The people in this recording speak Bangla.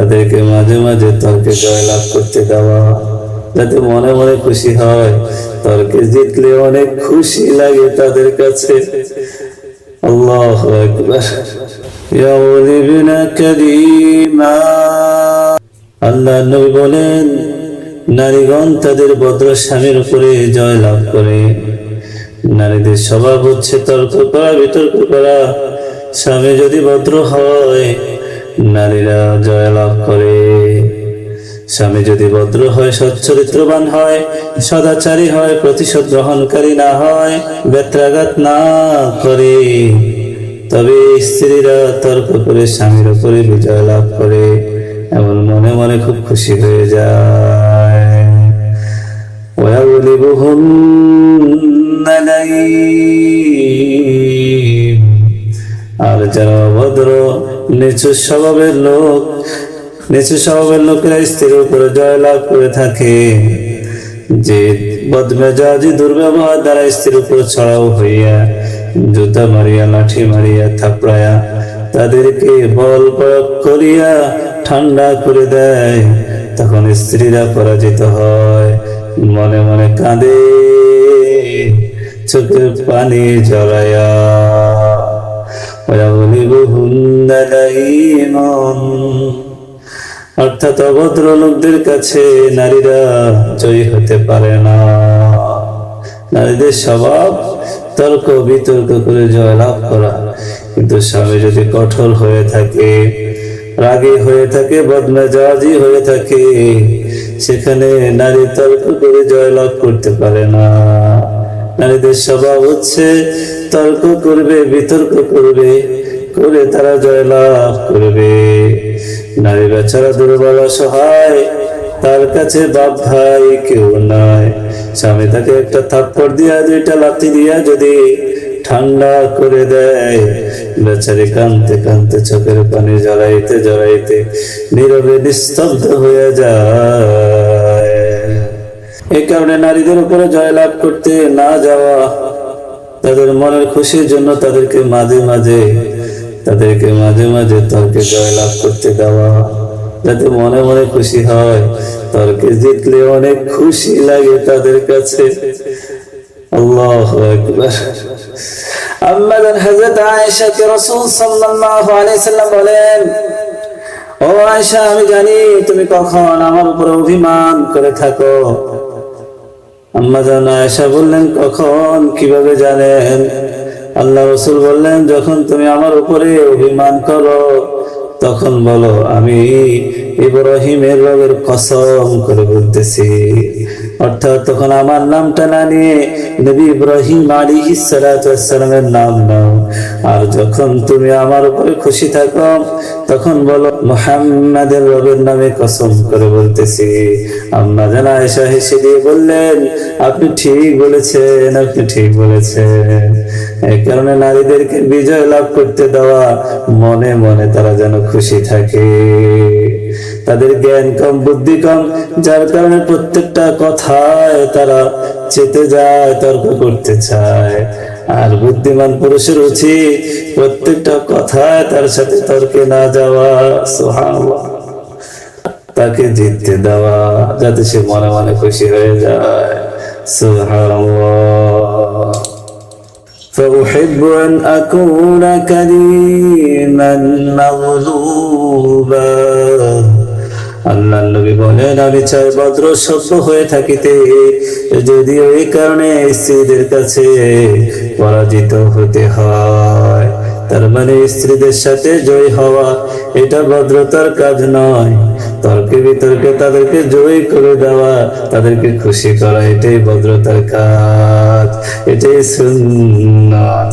তাদেরকে মাঝে মাঝে তর্কে জয়লাভ করতে দেওয়া, যাতে মনে মনে খুশি হয়। তর্কে জিতলে অনেক খুশি লাগে তাদের কাছে। আল্লাহ কারীমা। আল্লাহ নবী বলেন, নারীগণ তাদের ভদ্র স্বামীর উপরে জয় লাভ করে। নারীদের স্বভাব হচ্ছে তর্ক করা, বিতর্ক করা। স্বামী যদি ভদ্র হয় নারীরা জয়লাভ করে। স্বামী যদি ভদ্র হয় সচ্চরিত্রবান হয়, সদাচারী হয়, প্রতিশোধ গ্রহণকারী না হয় ব্যত্রাঘাত না করে, তবে স্ত্রীরা তর্ক করে স্বামীর উপরে বিজয় লাভ করে। এমন মনে মনে খুব খুশি হয়ে যায়। আর যারা অভদ্র নিচু স্বভাবের লোক, নিচু স্বভাবের লোকেরা স্ত্রীর উপরে জয়লাভ করে থাকে। যে বদমেজাজি দুর্ব্যবহার দ্বারা স্ত্রীর উপর ছড়াও হইয়া, জুতা মারিয়া, লাঠি মারিয়া থাপড়ায়া তাদেরকে বল প্রয়োগ করিয়া ঠান্ডা করে দেয়, তখন স্ত্রীরা পরাজিত হয়, মনে মনে কাঁদে চোখের পানি জড়ায়া ويغلبهن لئيم অর্থাৎ অভদ্র লোকদের কাছে নারীরা জয়ী হতে পারে না নারীদের স্বভাব তর্ক বিতর্ক করে জয়লাভ করা কিন্তু স্বামী যদি কঠোর হয়ে থাকে রাগী হয়ে থাকে বদমেজাজি হয়ে থাকে সেখানে নারী তর্ক করে জয়লাভ করতে পারে না নারীদের স্বভাব হচ্ছে, তর্ক করবে, বিতর্ক করবে, করে তারা জয়লাভ করবে। নারী বেচারা দুর্বল সহায় তার কাছে বাপ ভাই কেউ নাই। স্বামী তাকে একটা থাপ্পড় দিয়া, দুইটা লাথি দিয়া যদি ঠান্ডা করে দেয়, বেচারি কানতে কানতে চোখের পানি জড়াইতে জড়াইতে নীরবে নিস্তব্ধ হয়ে যায়। এই কারণে নারীদের উপরে জয়লাভ করতে না যাওয়া, তাদের মনের খুশির জন্য তাদেরকে মাঝে মাঝে, তাদেরকে মাঝে মাঝে তর্কে জয়লাভ করতে দেওয়া, যাতে মনে মনে খুশি হয়। তর্কে জিতলে অনেক খুশি লাগে তাদের কাছে। আমি জানি তুমি কখন আমার উপর অভিমান করে থাকো। আম্মা জান আয়সা বললেন, কখন? কীভাবে জানেন? আল্লাহ রসুল বললেন, যখন তুমি আমার উপরে অভিমান করো, তখন বলো, আমি ইব্রাহিমের রবের কসম করে বলতেছি। অর্থাৎ তখন আমার নামটা না নিয়ে নবী ইব্রাহিম আলী সালামের নাম নাও। আর যখন তুমি আমার উপরে খুশি থাকো, তখন বলো, মোহাম্মদের রবের নামে কসম করে বলতেছি। আম্মা জানা এসা হেসে দিয়ে বললেন, আপনি ঠিক বলেছেন, আপনি ঠিক বলেছেন। এই কারণে নারীদেরকে বিজয় লাভ করতে দেওয়া মনে মনে তারা যেন খুশি থাকে। তাদের জ্ঞান কম বুদ্ধি কম যার কারণে প্রত্যেকটা কথায় তারা চেতে যায় তর্ক করতে চায় আর বুদ্ধিমান পুরুষের উচিত প্রত্যেকটা কথায় তার সাথে তর্কে না যাওয়া সুবহানাল্লাহ তাকে জিততে দেওয়া যাতে সে মনে মনে খুশি হয়ে যায় সুবহানাল্লাহ فأحب أن أكون كريما مغلوبا আল্লাহ নবী বলেন, আমি চাই ভদ্র সভ্য হয়ে থাকিতে। যদিও এই কারণে স্ত্রীদের কাছে পরাজিত হতে হয়, তার মানে স্ত্রীদের সাথে জয় হওয়া, এটা ভদ্রতার কাজ নয়। তর্কে বিতর্কে তাদেরকে জয়ী করে দেওয়া, তাদেরকে খুশি করা, এটাই ভদ্রতার কাজ, এটাই সুন্নাত